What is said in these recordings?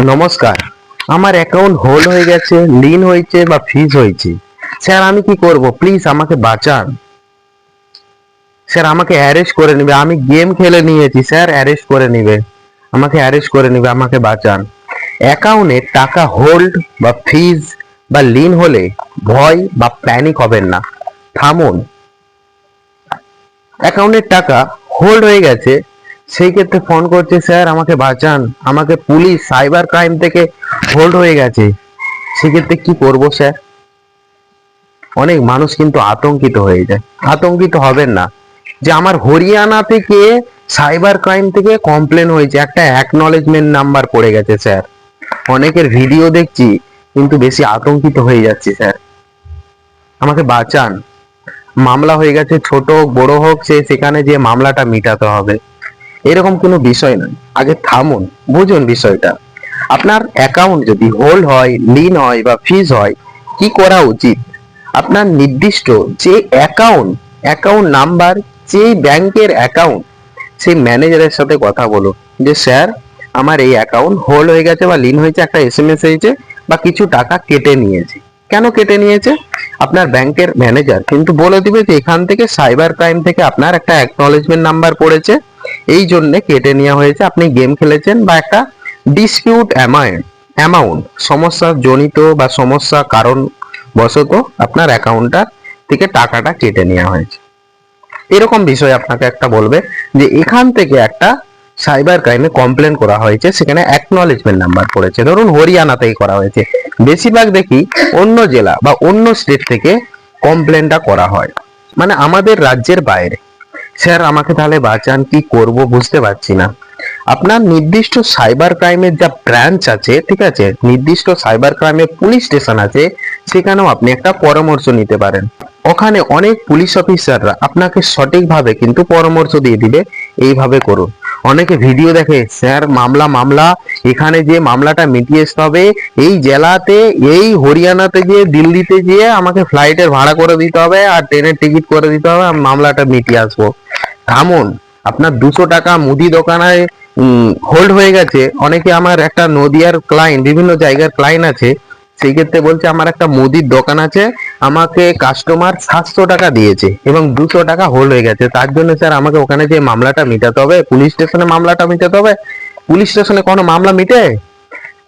নমস্কার। আমার account hold হয়ে গেছে লিন হয়েছে বা ফিজ হয়েছে। স্যার আমি কি করব? প্লিজ আমাকে বাঁচান। স্যার আমাকে অ্যারেস্ট করে নেবে। আমি গেম খেলে নিয়েছি। স্যার অ্যারেস্ট করে নেবে। আমাকে অ্যারেস্ট করে নেবে। আমাকে বাঁচান। অ্যাকাউন্টে টাকা হোল্ড বা ফিজ বা লিন হলে ভয় বা প্যানিক হবেন না। থামুন। অ্যাকাউন্টের টাকা হোল্ড হয়ে গেছে। সেই ক্ষেত্রে ফোন করছে, স্যার, আমাকে বাঁচান। আমাকে পুলিশ সাইবার ক্রাইম থেকে হোল্ড হয়ে গেছে। সেক্ষেত্রে কি করব, স্যার? অনেক মানুষ কিন্তু আতঙ্কিত হয়ে যায়। আতঙ্কিত হবেন না। যে আমার হরিয়ানা থেকে সাইবার ক্রাইম থেকে কমপ্লেন হয়েছে, একটা অ্যাকনলেজমেন্ট নাম্বার পড়ে গেছে, স্যার। অনেকের ভিডিও দেখছি, কিন্তু বেশি আতঙ্কিত হয়ে যাচ্ছি, স্যার। আমাকে বাঁচান। মামলা হয়ে গেছে, ছোট হোক, বড় হোক, সে সেখানে যে মামলাটা মিটাতে হবে। এরকম কোনো বিষয় নয়। আগে থামুন, বুঝুন বিষয়টা। আপনার অ্যাকাউন্ট যদি হোল্ড হয় লিন হয় বা ফিজ হয়, কি করা উচিত? আপনার নির্দিষ্ট যে অ্যাকাউন্ট অ্যাকাউন্ট নাম্বার যে ব্যাংকের অ্যাকাউন্ট সেই ম্যানেজারের সাথে কথা বলুন। যে, স্যার, আমার এই অ্যাকাউন্ট হোল্ড হয়ে গেছে বা লিন হয়েছে, একটা এস এম এস হয়েছে বা কিছু টাকা কেটে নিয়েছে। কেন কেটে নিয়েছে? আপনার ব্যাংকের ম্যানেজার কিন্তু বলে দিবে যে, এখান থেকে সাইবার ক্রাইম থেকে আপনার একটা অ্যাকনলেজমেন্ট নাম্বার পড়েছে। এই জন্য কেটে নেওয়া হয়েছে। আপনি গেম খেলেছেন বা একটা ডিসপিউট অ্যামাউন্ট অ্যামাউন্ট সমস্যা জনিত বা সমস্যা কারণ বশত আপনার অ্যাকাউন্টটা থেকে টাকাটা কেটে নেওয়া হয়েছে। এরকম বিষয় আপনাকে একটা বলবে যে এখান থেকে একটা সাইবার ক্রাইমে কমপ্লেন করা হয়েছে, সেখানে অ্যাকনলেজমেন্ট নাম্বার পড়েছে। ধরুন হরিয়ানাতেই করা হয়েছে। বেশিরভাগ দেখি অন্য জেলা বা অন্য স্টেট থেকে কমপ্লেনটা করা হয়। মানে আমাদের রাজ্যের বাইরে। স্যার, আমাকে তাহলে বাঁচান, কি করব বুঝতে পারছি না। আপনার নির্দিষ্ট সাইবার ক্রাইমের যা ব্রাঞ্চ আছে, ঠিক আছে, নির্দিষ্ট সাইবার ক্রাইমের পুলিশ স্টেশন আছে, সেখানেও আপনি একটা পরামর্শ নিতে পারেন। ওখানে অনেক পুলিশ অফিসাররা আপনাকে সঠিকভাবে কিন্তু পরামর্শ দিয়ে দিবে, এইভাবে করুন। অনেকে ভিডিও দেখে, স্যার, মামলা মামলা, এখানে যে মামলাটা মিটিয়ে আসতে হবে, এই জেলাতে, এই হরিয়ানাতে গিয়ে, দিল্লিতে গিয়ে আমাকে ফ্লাইটের ভাড়া করে দিতে হবে আর ট্রেনের টিকিট করে দিতে হবে মামলাটা মিটিয়ে আসব। থামুন আপনার দুশো টাকা মুদি দোকানে হোল্ড হয়ে গেছে। অনেকে আমার একটা নদিয়ার ক্লায়েন্ট বিভিন্ন জায়গার ক্লায়েন্ট আছে, সেই ক্ষেত্রে বলছে আমার একটা মুদির দোকান আছে, আমাকে কাস্টমার সাতশো টাকা দিয়েছে এবং দুশো টাকা হোল্ড হয়ে গেছে। তার জন্য স্যার আমাকে ওখানে যে মামলাটা মিটাতে হবে, পুলিশ স্টেশনে মামলাটা মিটাতে হবে, পুলিশ স্টেশনে কোনো মামলা মিটে?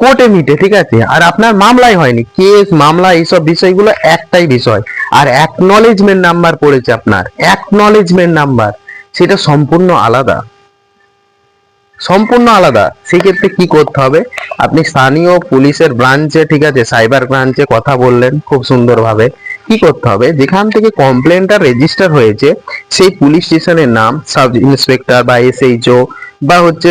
কোর্টে মিটে, ঠিক আছে? আর আপনার মামলাই হয়নি, কেস, মামলা, এইসব বিষয়গুলো একটাই বিষয়। আর অ্যাকনলেজমেন্ট নাম্বার পড়েছে আপনার অ্যাকনলেজমেন্ট নাম্বার সেটা সম্পূর্ণ আলাদা। সম্পূর্ণ আলাদা। সেক্ষেত্রে কি করতে হবে? আপনি স্থানীয় পুলিশের ব্রাঞ্চে ঠিক আছে সাইবার ব্রাঞ্চে কথা বললেন খুব সুন্দরভাবে। কি করতে হবে? যেখান থেকে কমপ্লেনটা রেজিস্টার হয়েছে, সেই পুলিশ স্টেশনের নাম সাব ইন্সপেক্টর বা এসএইচও বা হচ্ছে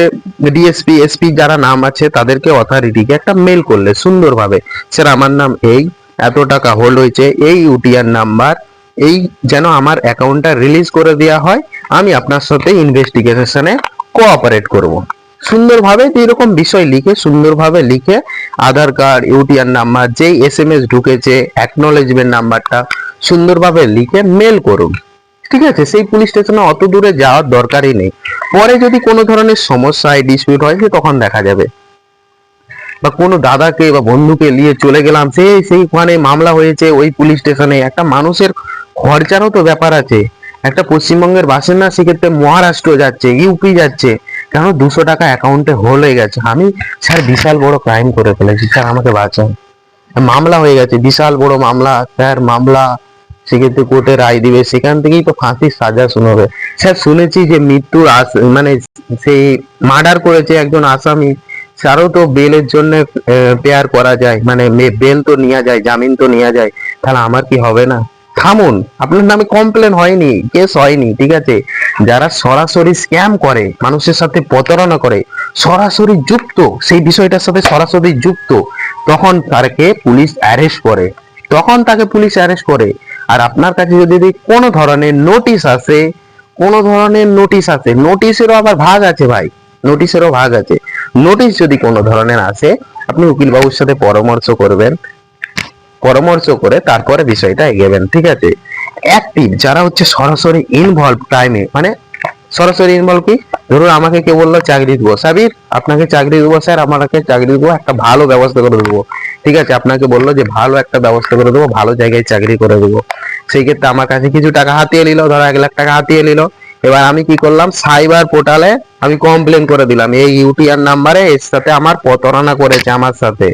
ডিএসপি এসপি যারা নাম আছে, তাদেরকে অথরিটিকে একটা মেল করলে সুন্দরভাবে। স্যার, আমার নাম এই, এত টাকা হোল্ড হয়েছে, এই ইউটিআর নাম্বার এই যেন আমার অ্যাকাউন্টটা রিলিজ করে দেওয়া হয়, আমি আপনার সাথে ইনভেস্টিগেশনে কোঅপারেট করব। সুন্দরভাবে এরকম বিষয় লিখে, সুন্দরভাবে লিখে আধার কার্ড ইউটিআর নাম্বার যেই এস এম এস ঢুকেছে অ্যাকনলেজমেন্ট নাম্বারটা সুন্দরভাবে লিখে মেল করুন। ঠিক আছে? সেই পুলিশ স্টেশনে অত দূরে যাওয়ার দরকারই নেই। পরে যদি কোনো ধরনের সমস্যা হয় ডিসপিউট হয়, সে তখন দেখা যাবে। বা কোনো দাদাকে বা বন্ধুকে নিয়ে চলে গেলাম সে সেইখানে মামলা হয়েছে, ওই পুলিশ স্টেশনে একটা মানুষের খরচারও তো ব্যাপার আছে। একটা পশ্চিমবঙ্গের বাসিন্দা সেক্ষেত্রে মহারাষ্ট্র যাচ্ছে ইউপি যাচ্ছে। কেন? দুশো টাকা অ্যাকাউন্টে হোল হয়ে গেছে। আমি, স্যার, বিশাল বড় ক্রাইম করে ফেলেছি। স্যার, আমাকে বাঁচান। মামলা হয়ে গেছে, বিশাল বড় মামলা। স্যার, মামলা, সেক্ষেত্রে কোর্টে রায় দিবে। সেখান থেকেই তো ফাঁসির সাজা শুনবে। স্যার, শুনেছি যে মৃত্যুর মানে সেই মার্ডার করেছে একজন আসামি। স্যারও তো বেলের জন্য পেয়ার করা যায়। মানে বেল তো নেওয়া যায়, জামিন তো নেওয়া যায়। তাহলে আমার কি হবে না? থামুন আপনার নামে কমপ্লেন হয়নি কেস হয়নি, ঠিক আছে? যারা সরাসরি স্ক্যাম করে, মানুষের সাথে প্রতারণা করে, সরাসরি যুক্ত, সেই বিষয়টার সাথে সরাসরি যুক্ত, তখন তাকে পুলিশ অ্যারেস্ট করে। তখন তাকে পুলিশ অ্যারেস্ট করে। আর আপনার কাছে যদি কোনো ধরনের নোটিশ আসে, কোনো ধরনের নোটিশ আসে নোটিশেরও আবার ভাগ আছে ভাই নোটিশেরও ভাগ আছে। নোটিশ যদি কোনো ধরনের আসে, আপনি উকিল বাবুর সাথে পরামর্শ করবেন পরামর্শ করে তারপরে বিষয়টা এগোবেন ঠিক আছে? অ্যাক্টিভ যারা হচ্ছে সরাসরি ইনভলভ টাইমে মানে সরাসরি ইনভলভ কি? ধরুন আমাকে কেউ বলল, চাকরি দেবো। সাবির, আপনাকে চাকরি দেবো, স্যার, আমাকে চাকরি দেবো, একটা ভালো ব্যবস্থা করে দেবো। ঠিক আছে, আপনাকে বলল যে, ভালো একটা ব্যবস্থা করে দেবো, ভালো জায়গায় চাকরি করে দেবো। সেই ক্ষেত্রে আমার কাছে কিছু টাকা হাতিয়ে নিল, ধরো এক লাখ টাকা হাতিয়ে নিল। এবার আমি কি করলাম? সাইবার পোর্টালে আমি কমপ্লেন করে দিলাম, এই ইউটিআর নাম্বারে এর সাথে আমার প্রতারণা করেছে আমার সাথে।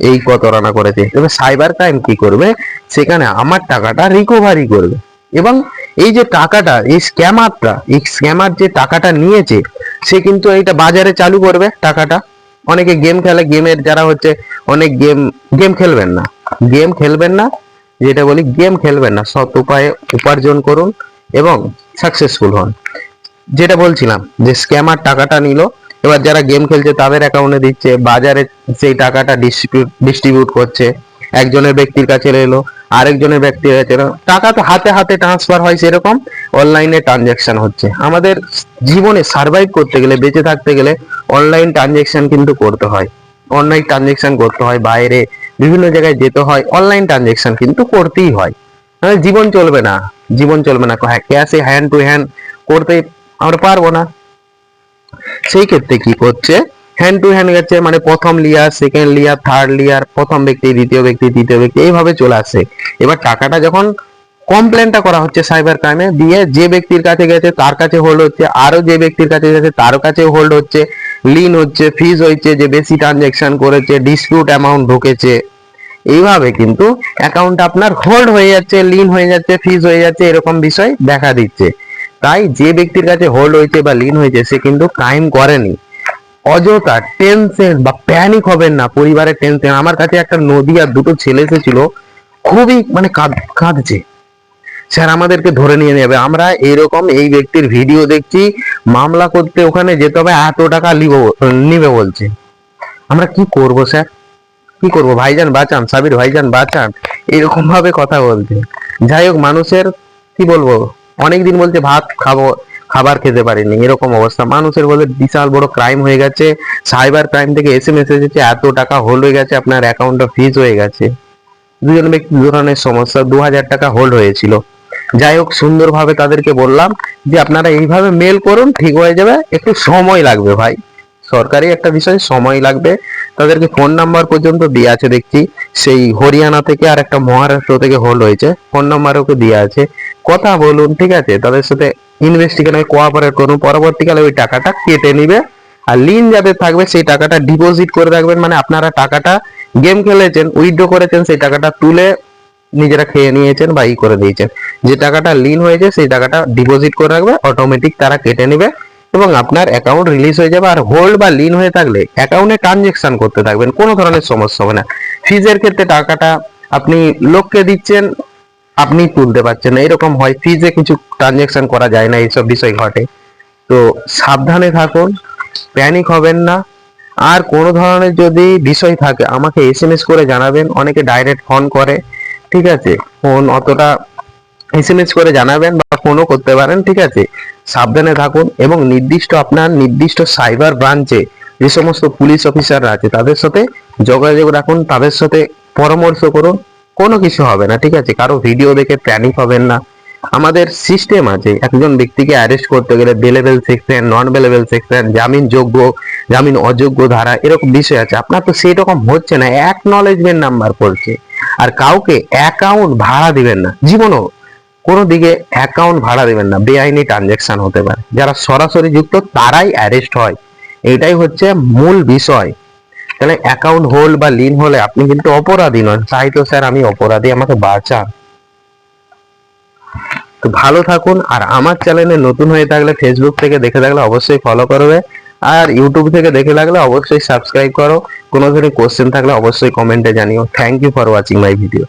এই প্রতারণা করেছে? এবার সাইবার ক্রাইম কি করবে? সেখানে আমার টাকাটা রিকভারি করবে। এবং এই যে টাকাটা, এই স্ক্যামারটা এই স্ক্যামার যে টাকাটা নিয়েছে, সে কিন্তু এইটা বাজারে চালু করবে টাকাটা। অনেকে গেম খেলে গেমের যারা হচ্ছে, অনেক গেম গেম খেলবেন না। গেম খেলবেন না, যেটা বলি গেম খেলবেন না। সৎ উপায়ে উপার্জন করুন এবং সাকসেসফুল হন। যেটা বলছিলাম যে স্ক্যামার টাকাটা নিল এবার যারা গেম খেলছে তাদের অ্যাকাউন্টে দিচ্ছে, বাজারে সেই টাকাটা ডিস্ট্রিবিউট করছে। একজনের ব্যক্তির কাছে এলো, আরেকজনের ব্যক্তির কাছে টাকা তো হাতে হাতে ট্রান্সফার হয় সেরকম অনলাইনে ট্রানজ্যাকশন হচ্ছে। আমাদের জীবনে সার্ভাইভ করতে গেলে, বেঁচে থাকতে গেলে অনলাইন ট্রানজ্যাকশন কিন্তু করতে হয়। অনলাইন ট্রানজ্যাকশন করতে হয়, বাইরে বিভিন্ন জায়গায় যেতে হয় অনলাইন ট্রানজ্যাকশন কিন্তু করতেই হয়। নাহলে জীবন চলবে না, জীবন চলবে না। ক্যাশে হ্যান্ড টু হ্যান্ড করতে আমরা পারব না। সেই ক্ষেত্রে কি করছে? হ্যান্ড টু হ্যান্ড গেছে মানে প্রথম লিয়ার সেকেন্ড লিয়ার থার্ড লিয়ার প্রথম ব্যক্তি, দ্বিতীয় ব্যক্তি, তৃতীয় ব্যক্তি, এইভাবে চলে আসে এবার টাকাটা যখন কমপ্লেনটা করা হচ্ছে সাইবার ক্রাইমে দিয়ে যে ব্যক্তির কাছে গেছে, তার কাছে হোল্ড হচ্ছে আরও যে ব্যক্তির কাছে গেছে, তার কাছে হোল্ড হচ্ছে লিন হচ্ছে ফিজ হচ্ছে, যে বেশি ট্রানজেকশন করেছে ডিসপিউট অ্যামাউন্ট ঢুকেছে। এইভাবে কিন্তু অ্যাকাউন্ট আপনার হোল্ড হয়ে যাচ্ছে লিন হয়ে যাচ্ছে ফিজ হয়ে যাচ্ছে, এরকম বিষয় দেখা দিচ্ছে। তাই যে ব্যক্তির কাছে হোল্ড হয়েছে বা লিন হয়েছে, সে কিন্তু ক্রাইম করেনি। অযথা টেনশন বা প্যানিক হবেন না, পরিবারের টেনশন আমার কাছে একটা নদী আর দুটো ছেলে এসেছিল, খুবই মানে কাঁদ- কাঁদছে। স্যার, আমাদেরকে ধরে নিয়ে নেবে। আমরা এরকম এই ব্যক্তির ভিডিও দেখছি, মামলা করতে ওখানে যেতে হবে, এত টাকা নিবে বলছে। আমরা কি করব, স্যার? কি করব? ভাইজান, বাঁচান, সাবির ভাইজান, বাঁচান। এরকম ভাবে কথা বলছে। যাই হোক, মানুষের, কি বলব? অনেকদিন বলছে ভাত খাব, খাবার খেতে পারিনি, এরকম অবস্থা। মানুষের বলে বিশাল বড় ক্রাইম হয়ে গেছে সাইবার ক্রাইম থেকে এস এস এসেছে, এত টাকা হোল্ড হয়ে গেছে, আপনার অ্যাকাউন্টে ফিজ হয়ে গেছে। দুজন ব্যক্তি দু ধরনের সমস্যা দু হাজার টাকা হোল্ড হয়েছিল। যাই হোক, সুন্দরভাবে তাদেরকে বললাম যে, আপনারা এইভাবে মেল করুন, ঠিক হয়ে যাবে। একটু সময় লাগবে ভাই। সরকারি একটা বিষয় সময় লাগবে। তাদেরকে ফোন নাম্বার পর্যন্ত দিয়ে আছে, দেখছি। সেই হরিয়ানা থেকে আর একটা মহারাষ্ট্র থেকে হোল্ড হয়েছে। ফোন নাম্বার ওকে দিয়ে আছে। কথা বলুন, ঠিক আছে? তাদের সাথে ইনভেস্টিগেশনে কোঅপারেট করুন। পরবর্তীকালে ওই টাকাটা কেটে নিবে। আর লিন যাদের থাকবে, সেই টাকাটা ডিপোজিট করে রাখবেন। মানে আপনারা টাকাটা গেম খেলেছেন উইথড্র করেছেন, সেই টাকাটা তুলে নিজেরা খেয়ে নিয়েছেন বা ই করে দিয়েছেন। যে টাকাটা লিন হয়েছে, সেই টাকাটা ডিপোজিট করে রাখবে অটোমেটিক তারা কেটে নেবে। এবং আপনার অ্যাকাউন্ট রিলিজ হয়ে যাবে আর হোল্ড বা লিন হয়ে থাকলে অ্যাকাউন্টে ট্রানজেকশন করতে থাকবেন, কোনো ধরনের সমস্যা হবে না। ফিজের ক্ষেত্রে টাকাটা আপনি লোককে দিচ্ছেন, আপনি তুলতে পারছেন না। এরকম হয় ফিজে কিছু ট্রানজেকশন করা যায় না এইসব বিষয় ঘটে। তো সাবধানে থাকুন প্যানিক হবেন না। আর কোনো ধরনের যদি বিষয় থাকে, আমাকে এস করে জানাবেন, অনেকে ডাইরেক্ট ফোন করে, ঠিক আছে? ফোন অতটা এসএমএস করে জানাবেন বা ফোনও করতে পারেন, ঠিক আছে? সাবধানে থাকুন এবং নির্দিষ্ট আপনার নির্দিষ্ট সাইবার ব্রাঞ্চে যে সমস্ত পুলিশ অফিসাররা আছে, তাদের সাথে যোগাযোগ রাখুন, তাদের সাথে পরামর্শ করুন, কোনো কিছু হবে না, ঠিক আছে? কারও ভিডিও দেখে প্যানিক হবেন না। আমাদের সিস্টেম আছে, একজন ব্যক্তিকে অ্যারেস্ট করতে গেলে bailable section non bailable section জামিন যোগ্য, জামিন অযোগ্য ধারা, এরকম বিষয় আছে। আপনার তো সেই রকম হচ্ছে না অ্যাকনলেজমেন্ট নাম্বার পড়ছে। আর কাউকে অ্যাকাউন্ট ভাড়া দিবেন না, জীবনও কোনো দিকে অ্যাকাউন্ট ভাড়া দিবেন না, বেআইনি ট্রানজেকশন হতে পারে। যারা সরাসরি যুক্ত, তারাই অ্যারেস্ট হয়। এটাই হচ্ছে মূল বিষয়। তাহলে অ্যাকাউন্ট হোল্ড বা লিন হলে আপনি কিন্তু অপরাধী নন। তাই তো স্যার আমি অপরাধী, আমাকে বাঁচান। তো ভালো থাকুন, আর আমার চ্যানেলে নতুন হয়ে থাকলে ফেসবুক থেকে দেখে থাকলে অবশ্যই ফলো করবে। আর ইউটিউব থেকে দেখে থাকলে অবশ্যই সাবস্ক্রাইব করো। কোনো ধরনের কোশ্চেন থাকলে অবশ্যই কমেন্টে জানিও। Thank you for watching my video